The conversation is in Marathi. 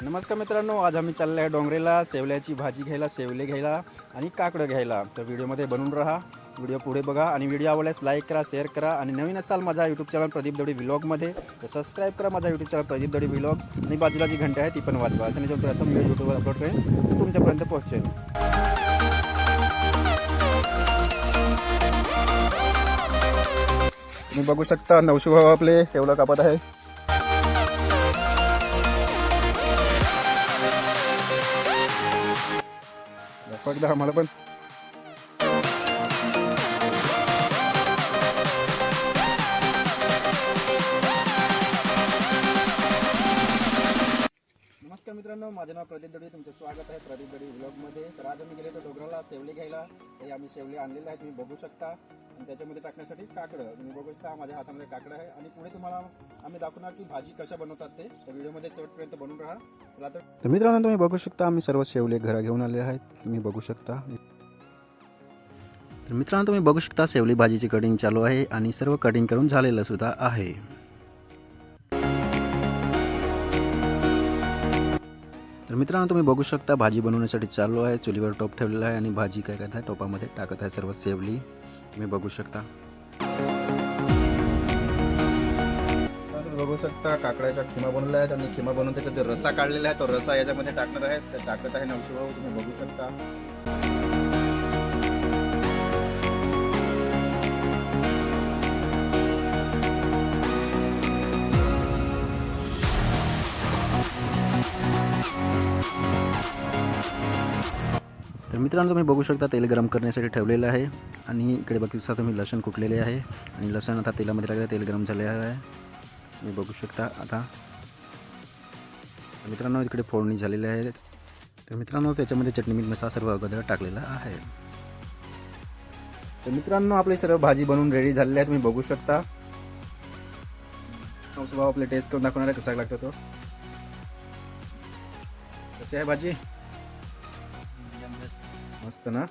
नमस्कार मित्रांनो आज आम्ही चाललो आहे डोंगरेला सेवल्याची भाजी घ्यायला सेवले घ्यायला आणि काकडं घ्यायला. तर व्हिडिओमध्ये बनून राहा व्हिडिओ पुढे बघा आणि व्हिडिओ आवडल्यास लाईक करा शेअर करा आणि नवीन असाल माझा यूट्यूब चॅनल प्रदीप दवडी व्लॉगमध्ये तर सबस्क्राईब करा माझा YouTube channel Pradeep Davadi vlog आणि बाजूला जी घंटा आहे ती पण वाजवा. आणि जो प्रथम व्हिडिओ यूट्यूबवर अपलोड करेन तुमच्यापर्यंत पोहोचेल तुम्ही बघू शकता नवशुभाव भाऊ आपले सेवलं कापत आहे. दाखवा आम्हाला पण. नमस्कार मित्रांनो माझं नाव प्रदीप दडवी तुमचं स्वागत आहे प्रदीप दडी व्लॉगमध्ये तर आज आम्ही गेलो होतो डोंगराला सेवले घ्यायला. ते आम्ही शेवली आणलेले आहे तुम्ही बघू शकता. आणि त्याच्यामध्ये टाकण्यासाठी काकडं. तुम्ही बघू शकता माझ्या हातामध्ये काकडं आहे. आणि पुढे तुम्हाला आम्ही दाखवणार की भाजी कशा बनवतात ते. तर व्हिडिओमध्ये शेवटपर्यंत बनवून राहा. तर मित्रांनो तुम्ही बघू शकता आम्ही सर्व शेवले घरा घेऊन आले आहेत. तुम्ही बघू शकता. तर मित्रांनो तुम्ही बघू शकता सेवली भाजीची कटिंग चालू आहे आणि सर्व कटिंग करून झालेलं सुद्धा आहे. तर मित्रांनो तुम्ही बघू शकता भाजी बनवण्यासाठी चालू आहे चुलीवर टोप ठेवलेला आहे आणि भाजी काय करत आहे टोपामध्ये टाकत आहे सर्व सेवली तुम्ही बघू शकता. बघू शकता काकड्याच्या खिमा बनवल्या आहेत आणि खिमा बनवून त्याचा जो रसा काढलेला आहे तो रसा याच्यामध्ये टाकणार आहे तर टाकत आहे नवशिभाऊ तुम्ही बघू शकता. तर मित्रांनो तुम्ही बघू शकता तेल गरम करण्यासाठी ठेवलेलं आहे. आणि इकडे बघू तुम्ही लसण कुटलेले आहे. आणि लसण आता तेलामध्ये लागलं तेल गरम झालेलं आहे. तुम्ही बघू शकता आता. मित्रांनो इकडे फोडणी झालेली आहे. तर मित्रांनो त्याच्यामध्ये चटणी मीठ मसाला सर्व अगोदर टाकलेला आहे. तर मित्रांनो आपली सर्व भाजी बनवून रेडी झालेली आहे. तुम्ही बघू शकता. भाऊ आपले टेस्ट करून दाखवणार आहे कसा लागतो तो. कशी आहे भाजी? मस्त ना?